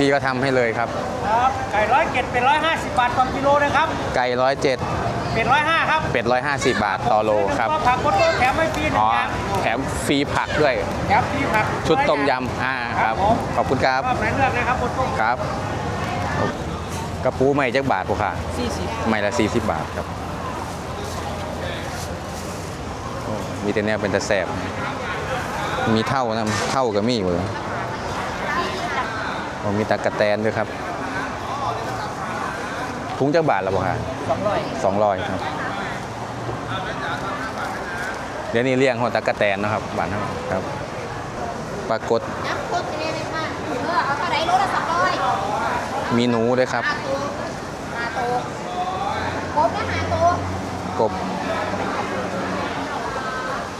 พี่ก็ทำให้เลยครับ ครับไก่ร้อยเจ็ดเป็นร้อยห้าสิบบาทต่อกิโลนะครับ ไก่ร้อยเจ็ดเป็นร้อยห้าครับเป็ดร้อยห้าสิบบาทต่อโลครับก็ผักโคตรแถมไม่ฟรีหนึ่อ๋งอ อย่างแถมฟรีผักด้วย แถมฟรีผักชุดต้มยำอ่าครับผมขอบคุณครับชอบไหนเลือกเลยครับโคตรต้มครับ กระปูใหม่จักบาทพวกค่ะสี่สิบใหม่ละสี่สิบบาทครับโอ้มีแต่แนวเป็นตะแสบ มีเท่านะเท่ากับมีมือโอ้มีตะกะแตนด้วยครับทุงจักบาทละบ่ค่ะสองร้อยสองร้อยครับ เดี๋ยวนี้เลี้ยงหัวตะกะแตนนะครับบ้านเราครับปลากดน้ำซุปนี่เลยค่ะเออเอาเท่าไหร่โลละสองร้อยมีหนูด้วยครับ ห้าตัวห้าตัวครบนะห้าตัวกบ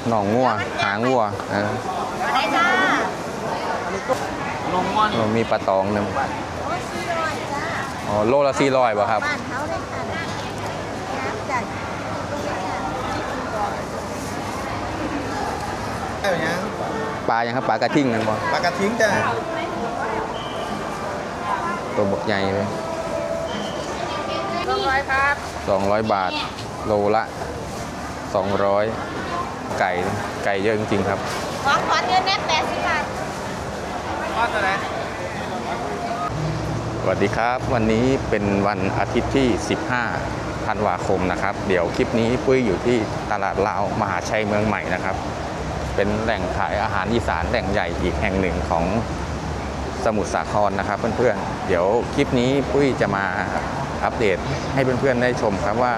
หนองงัวหางงัวเออมาได้จ้า นมม่อนโอ้มีปลาตองหนึงโอ้ยสี่ร้อยจ้าอ๋อโลละสี่ร้อยป่ะครับบ้านเขาเลยค่ะน้ำจัดเอาอย่างปลายังครับปลากระทิ่งนั่นบ่ปลากระทิ้งจ้ะตัวบกใหญ่เลยสองร้อยครับสองร้อยบาทโลละสองร้อยไก่ไก่เยอะจริงๆครับขอขอเงินแน่แปดสิบบาทก็จะไหน สวัสดีครับ วันนี้เป็นวันอาทิตย์ที่ 15 ธันวาคมนะครับ เดี๋ยวคลิปนี้ปุ้ยอยู่ที่ตลาดลาวมหาชัยเมืองใหม่นะครับ เป็นแหล่งขายอาหารอีสานแหล่งใหญ่อีกแห่งหนึ่งของสมุทรสาครนะครับ เพื่อนๆ เดี๋ยวคลิปนี้ปุ้ยจะมาอัปเดตให้เพื่อนๆได้ชมครับว่า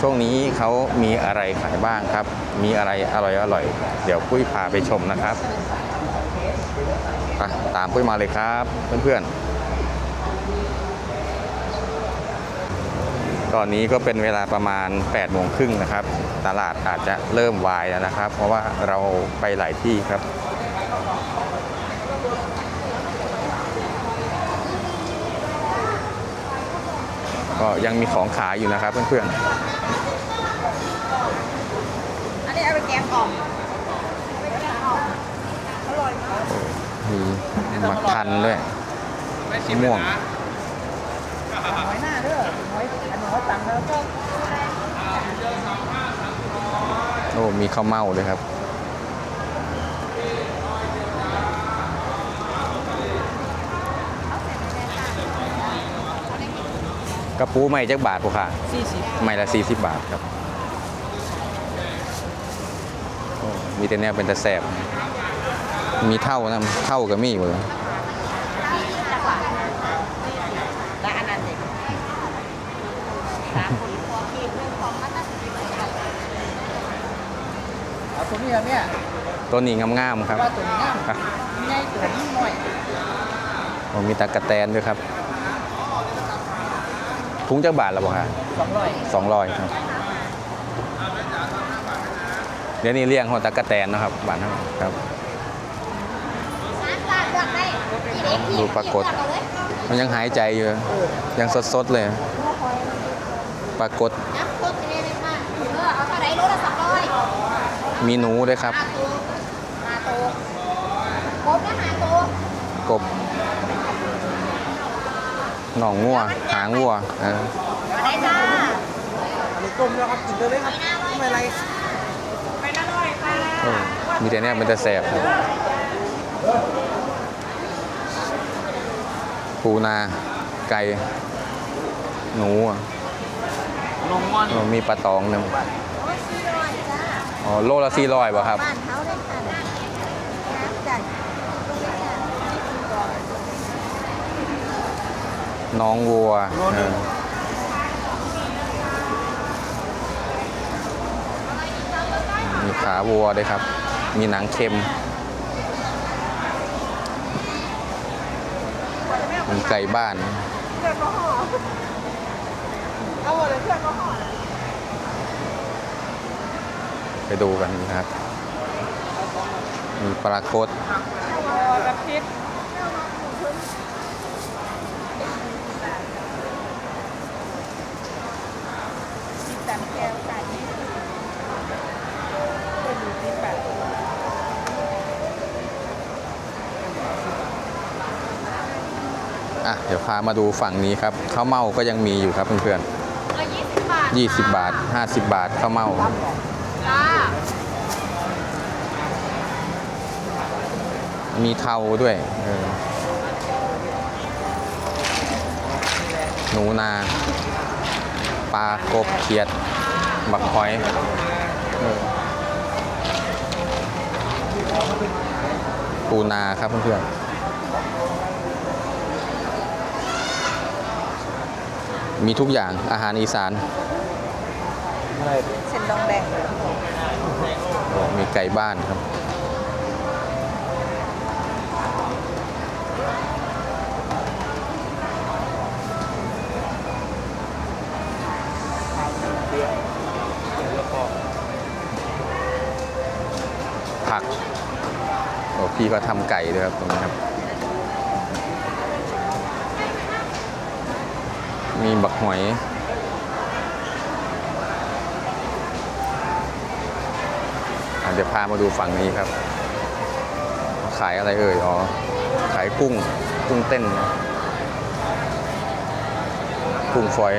ช่วงนี้เขามีอะไรขายบ้างครับ มีอะไรอร่อยๆ เดี๋ยวปุ้ยพาไปชมนะครับ ไปตามปุ้ยมาเลยครับ เพื่อนๆ ตอนนี้ก็เป็นเวลาประมาณ8โมงครึ่งนะครับ ตลาดอาจจะเริ่มวายแล้วนะครับ เพราะว่าเราไปหลายที่ครับก็ยังมีของขายอยู่นะครับเพื่อนๆ อันนี้เอาไปแกงอ่อม มีหมักทันด้วยม่วงหอยหน้าเด้อหอยอันหอยตังแล้วก็โอ้มีข้าวเม่าด้วยครับกระปูใหม่จักบาทพวกค่ะสี่สิบใหม่ละ 40 บาทครับโอ้มีแต่แนวเป็นตะแสบ มีเท่านะเท่ากับมีมือและอันนั้นเด็กสามคนพอคิดเรื่องของมันนะเอาตัวนี้เนี่ยตัวนี้งามๆครับว่าตัวนี้อะง่ายตัวนี้หน่อยโอ้มีตะกะแตนด้วยครับทุงจักบาทแล้วบ่ค่ะสองร้อยสองร้อยครับเดี๋ยวนี้เลี้ยงหัวตะกะแตนนะครับบ้านเราครับ น้ำตาลเลือกได้ที่เด็กที่ดูปรากฏเลือกเอาเลยมันยังหายใจอยู่ ยังสดๆเลย ปรากฏน้ำซุปนี่เลยค่ะเออเอาเท่าไหร่โลละสองร้อยมีหนูด้วยครับห้าตัวห้าตัวครบนะห้าตัวกบหนองงัว หางงัวเออมาได้จ้าอันนี้ต้มแล้วครับกินเลยครับไม่อะไรเออมีแต่เนี่ยมันจะแสบครับ ปูนา ไก่ หนูอะนมม่อนเออมีปลาตองหนึ่งโอ้ยสี่ร้อยจ้าอ๋อโลละสี่ร้อยป่ะครับ บ้านเขาเลยค่ะน้ำจัดน้องวัวเออมีขาวัวด้วยครับ มีหนังเค็ม มีไก่บ้านเอาหมดเลยเพื่อนก็ห่อไปดูกันนะครับ มีปลาโคตแบบพิษ จัดแก้วไก่ อะเดี๋ยวพามาดูฝั่งนี้ครับข้าวเม่าก็ยังมีอยู่ครับเพื่อนละยี่สิบบาทๆ20บาท50บาทข้าวเม่าจ้ามีเทาด้วยเออหนูนาปลากบเขียด บักหอยเออปูนาครับเพื่อนๆ มีทุกอย่างอาหารอีสานเส้นดองแดงโอ้มีไก่บ้านครับ ผักโอ้พี่ก็ทำไก่ด้วยครับตรงนี้ครับ มีบักหอยอะเดี๋ยวพามาดูฝั่งนี้ครับ ขายอะไรเอ่ย อ๋อ ขายกุ้ง กุ้งเต้น กุ้งฝอย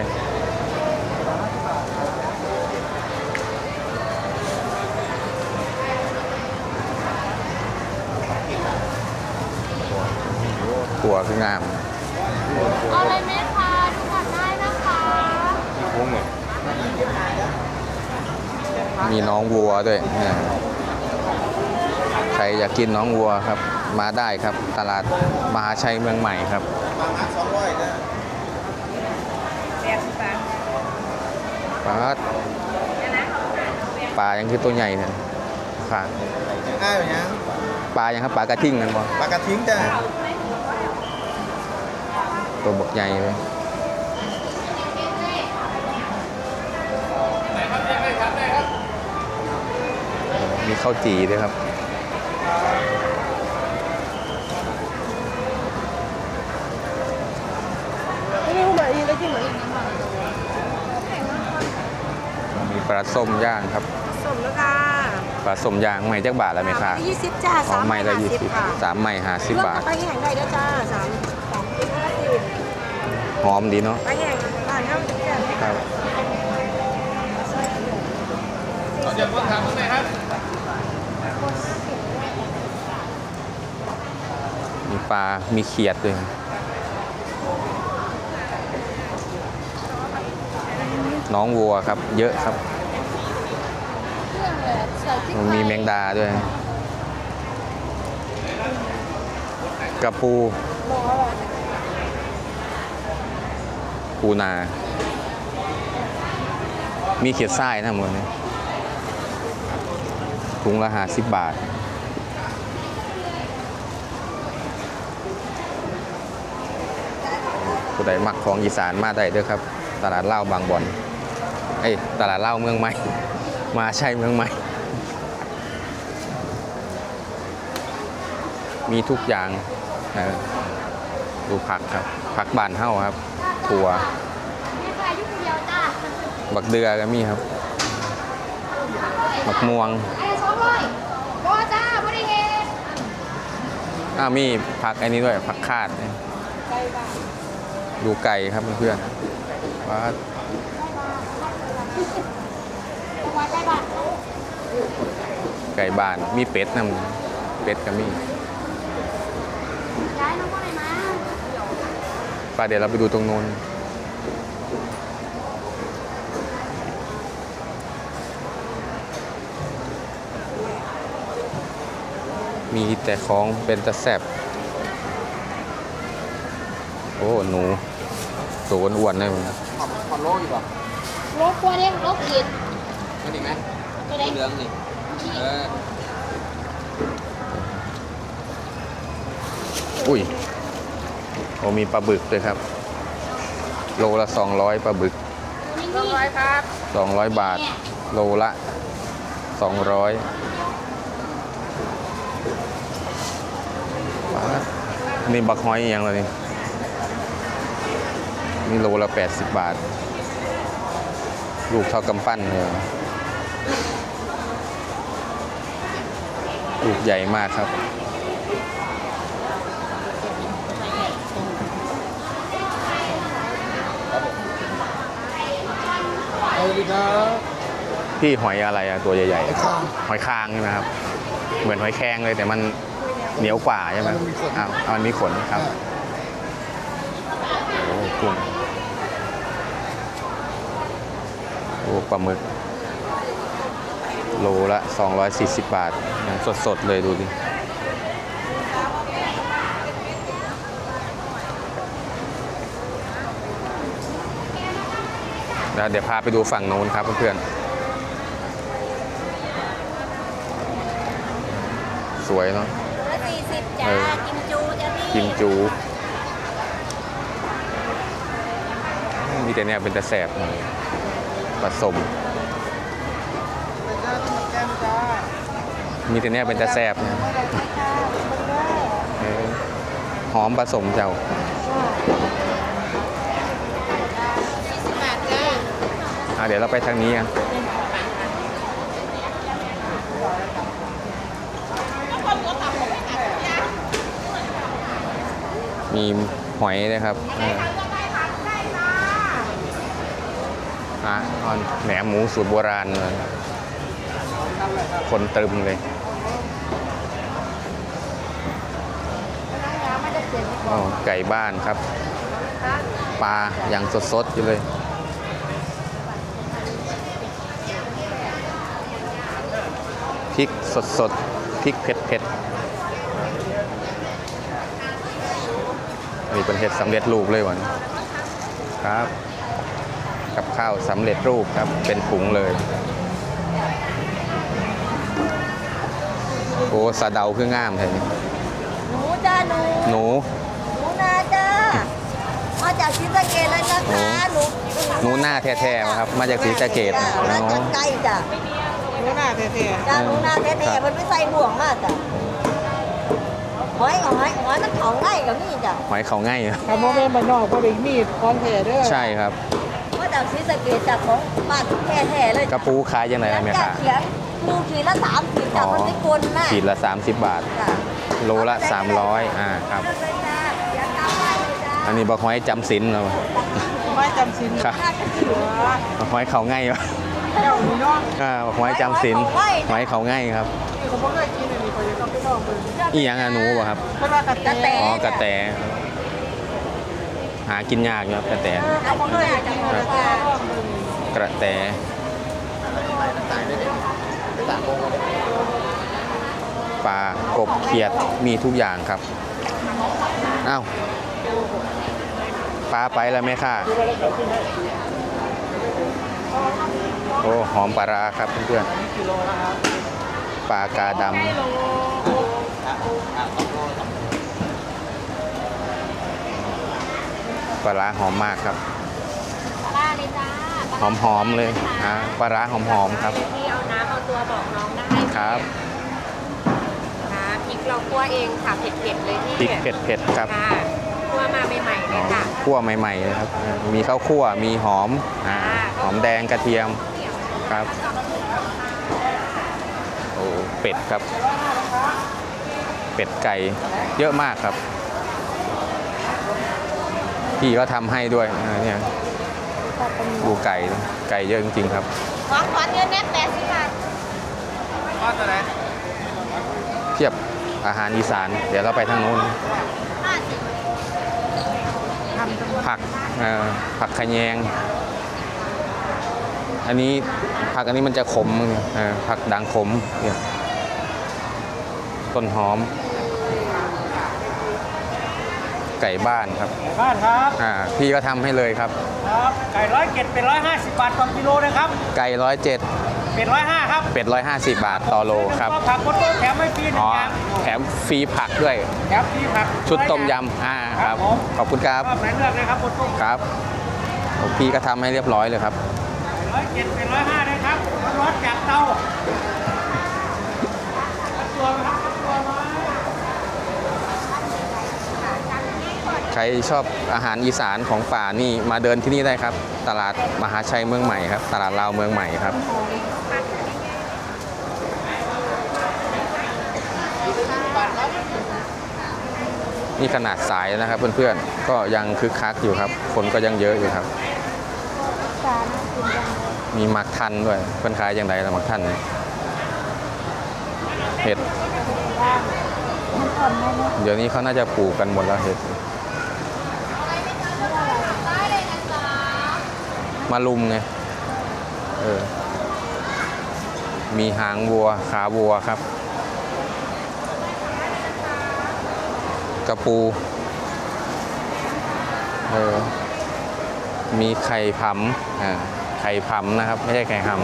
ตัวคืองาม เอาอะไรไหมคะดูก่อนได้นะคะ มีน้องวัวด้วยเนี่ยใครอยากกินน้องวัวครับ มาได้ครับ ตลาดมหาชัยเมืองใหม่ครับแปดสิบบาทปลาปลายังคือตัวใหญ่เนี่ยค่ะง่ายแบบนี้ปลายังครับปลากระทิ่งกันบ่ปลากระทิ้งจ้ะตัวบกใหญ่เลย มีข้าวจีด้วยครับไม่รู้มาอีกแล้วที่ไหนมีปลาส้มย่างครับสมแล้วค่ะปลาส้มย่างไม่จักบาทแล้วไหมคะ ยี่สิบจ้าอ๋อสามไม่ละยี่สิบค่ะสามไม่ห้าสิบบาท ไปแห่งใดเด้อจ้าสามสองสิบห้าสิบหอมดีเนาะไปแห่งบ้านเฮาจ้าครับ ปลา มีเขียดด้วยน้องวัวครับ เยอะครับ มีแมงดาด้วย กระปู ปูนา มีเขียดไส้นะหมดเลยถุงละห้าสิบบาท ผู้ใดมักของอีสานมาได้เด้อครับ ตลาดเหล้าบางบอนเอ้ยตลาดเหล้าเมืองใหม่ มาใช่เมืองใหม่ มีทุกอย่างเออดูผักครับผักบานเฮ้าครับถั่วมีใครยุ่งเดียวจ้าบักเดือก็มีครับบักม่วงไอ้สองร้อยบอจ้าบริเฮดอ้าวมีผักอันนี้ด้วยผักคาดเนี่ย ดูไก่ครับเพื่อนๆว่าตัวใจบาทไก่บ้านมีเป็ดนะเป็ดก็มีย้ายน้องว่าไปเดี๋ยวเราไปดูตรงนู้นมีแต่ของเป็นตะแซบโอ้ หนู ตัวอ้วนๆเลยมึงขอโลอยู่ป่ะลบกลัวเด้งลบอีกไม่ดีไหมตัวเด้งเหลืองนี่เอออุ้ยโอมีปลาบึกด้วยครับ โลละ 200ปลาบึกนี่สองร้อยครับ200 บาท โลละ 200บาทนี่บักหอยอีกอยังเลยนี่ี่โลละ 80 บาท ลูกเท่ากำปั้นเลยลูกใหญ่มากครับพี่หอยอะไรอะตัวใหญ่ๆหอยคางใช่ไหมครับ เหมือนหอยแครงเลยแต่มันเหนียวกว่าใช่ไหมอ้าวมันมีขนครับ โอ้โหกุ้ง โอ้ปลาหมึก โลละ 240 บาทยังสดๆ เลยดูดิแล้วเดี๋ยวพาไปดูฝั่งโน้นครับเพื่อนๆ สวยเนาะละสี่สิบจ้าเออกิมจูจ้าพี่กิมจู มีแต่เนี่ยเป็นตะแสบหน่ ผสมมีแต่เนี่ยเป็นตะแสบนะหอมผสมเจ้าสี่สิบบาเดี๋ยวเราไปทางนี้กันมีหอยนะครับะออนแหนมหมูสูตรโบราณเลยคนตรึมเลยอ๋อไก่บ้านครับ ปลาอย่างสดๆอยู่เลยพริกสดสดๆพริกเผ็ดเผ็ดอันนี้เป็นเห็ดสำเร็จรูปเลยวันครับ กับข้าวสำเร็จรูปครับ เป็นถุงเลยโอ้สะเดาคืองามแท้นี่หนูจ้าหนูหนู หนูนาจ้ามาจากศรีสะเกดเลยนะคะหนูหนูหน้าแท้ๆนะครับ มาจากศรีสะเกดจ้าอ๋มาอจากไกลจ้ะหนูหน้าเท่จ้าหนูนาแท้ๆมันไม่ใส่บ่วงมากจ้ะหอยกับหอยหอยมันเขาง่ายกับนี่จ้ะหอยเขาง่ายอะๆถ้าโมเมนต์มันนอกพอดีมีดคอนแท้เด้อใช่ครับมา จากศรีสะเกดจากของบ้านแท้ๆเลยกระปูขายยังไงล่ะแม่จ้าค่ะเขียนดูขีดละสามขีดจ้ะมันไม่กลนมากขีดละ 30 บาทจ้ะโลละ 300อ่าครับเลยจ้าเขียนตามได้เลยจ้าอันนี้บอกหอยจำสินเราไม่จำสินครับบอกหอยเขาง่ายวะเจ้าหนูน้องอ่าบอกหอยจำสินหอยเขาง่ายครับเขาบ่เคยกินอันนี้เขาจะต้องไปลองเบิ่งอีหยังอะหนูบ่ครับเพิ่นว่ากระแตอ๋อกระแต หากินยากอยู่ครับกระแตกระแตลองเบิ่งกระแตปลากบเขียดมีทุกอย่างครับอ้าวปลาไปแล้วไหมค่ะโอ้หอมปลาร้าครับเพื่อนๆปลากาดำ ปลาร้าหอมมากครับ ปลาเลยจ้าหอมหอมๆเลยอ่าปลาร้าหอมหอมๆครับ ที่เอาน้ำเอาตัวบอกน้องได้ครับค่ะพริกเราคั่วเองค่ะเผ็ดๆเลยที่พริกเผ็ดเผ็ดๆครับค่ะคั่วมาใหม่ๆเลยค่ะ คั่วใหม่ๆนะครับมีข้าวคั่วมีหอมอ่าหอมแดงกระเทียมครับโอ้เป็ดครับ เป็ดไก่เยอะมากครับ พี่ก็ทำให้ด้วยอ่าเนี่ยดูไก่ไก่เยอะจริงๆครับของขวัญเงินแน่แปดสิบบาทเทียบอาหารอีสานเดี๋ยวเราไปทางโน้นห้าสิบผักเอ่อผักขะแยง อันนี้ผักอันนี้มันจะขมเอ่อผักด่างขมเนี่ยต้นหอม ไก่บ้านครับ บ้านครับ อ่า พี่ก็ทำให้เลยครับ ครับ ไก่ร้อยเจ็ดเป็นร้อยห้าสิบบาทต่อกิโลนะครับ ไก่ร้อยเจ็ดเป็นร้อยห้าครับเป็ดร้อยห้าสิบบาทต่อโลครับ ก็ผักบนโต๊ะแถมไม่ฟรีหนึ่อ๋งอ อย่างแถมฟรีผักด้วย แถมฟรีผักชุดต้มยำ อ่า ครับ ขอบคุณครับชอบไหนเลือกเลยครับบนโต๊ะครับโอ้พี่ก็ทำให้เรียบร้อยเลยครับ ร้อยเจ็ดเป็นร้อยห้าเลยครับร้อนๆจากเตาตัวครับตัวมา ใค รชอบอาหารอีสานของป่านี่มาเดินที่นี่ได้ครับ ตลาดมหาชัยเมืองใหม่ครับ ตลาดลาวเมืองใหม่ครับนี่ขนาดสายนะครับเพื่อนๆ ก็ยังคึกคักอยู่ครับ คนก็ยังเยอะอยู่ครับ มีหมักทันด้วยเพิ่อนขายอย่างไรละหมักทันเห็ดเนี่ยเดี๋ยวนี้เขาน่าจะปลูกกันหมดแล้วเห็ด มาลุมไง เออ มีหางวัว ขาวัวครับ กระปู เออ มีไข่ผำอ่า ไข่ผำนะครับ ไม่ใช่ไข่หำ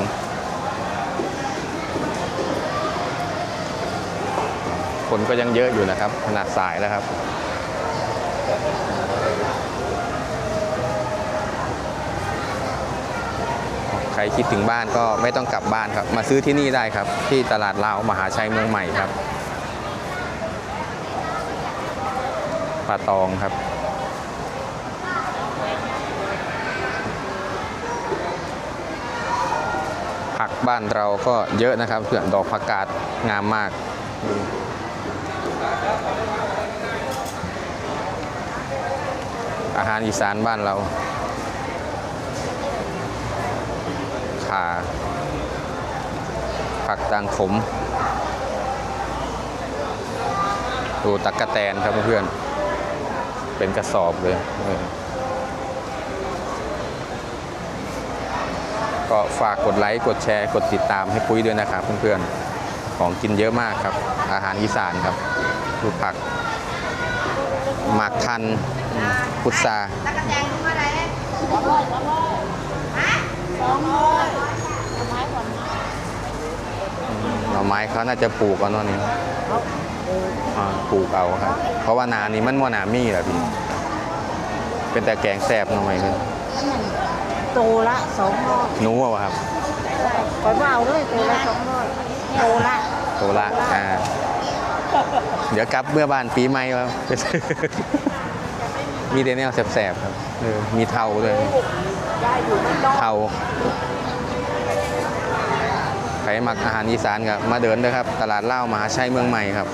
คนก็ยังเยอะอยู่นะครับ ขนาดสายแล้วครับ ใค รคิดถึงบ้านก็ไม่ต้องกลับบ้านครับ มาซื้อที่นี่ได้ครับ ที่ตลาดลาวมหาชัยเมืองใหม่ครับปลาตองครับ ผักบ้านเราก็เยอะนะครับเพื่อนดอกผักกาดงามมากอาหารอีสานบ้านเรา ขาผักตังขม ดูตักกะแตนครับเพื่อนเป็นกระสอบเลยเออก็ฝากกดไลค์ กดแชร์ กดติดตามให้ปุ้ยด้วยนะครับเพื่อนๆ ของกินเยอะมากครับ อาหารอีสานครับดูผัก หมากทันพุทรา แล้วก็แจงมา ได้หน่อไม้เขาน่าจะปลูกเอาเนาะนี่อ่าปลูกเอาครับ เพราะว่านานี้มันมัวหนามีแหละพี่ เป็นแต่แกงแซ่บหน่อไม้เลยโตละสองร้อยหนู้อะครับขอยว่าเอาเลยโตละสองร้อยโตละโตละอ่าเดี๋ยวกลับเมื่อบ้านปีใหม่ครับมีเดนแนลแสบๆครับเออมีเทาด้วยได้อยู่ไม่ต้องเทาใค รมักอาหารอีสานครับมาเดินด้วยครับ ตลาดเหล้ามหาชัยเมืองใหม่ครับ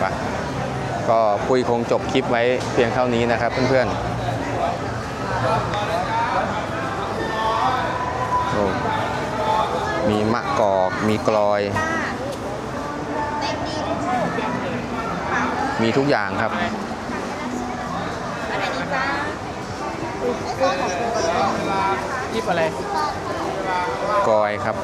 ไปก็ปุยคงจบคลิปไว้เพียงเท่านี้นะครับเพื่อนๆ มีมะกอก มีกลอย มีทุกอย่างครับอันนี้จ้า ยิปอะไรกอยครับ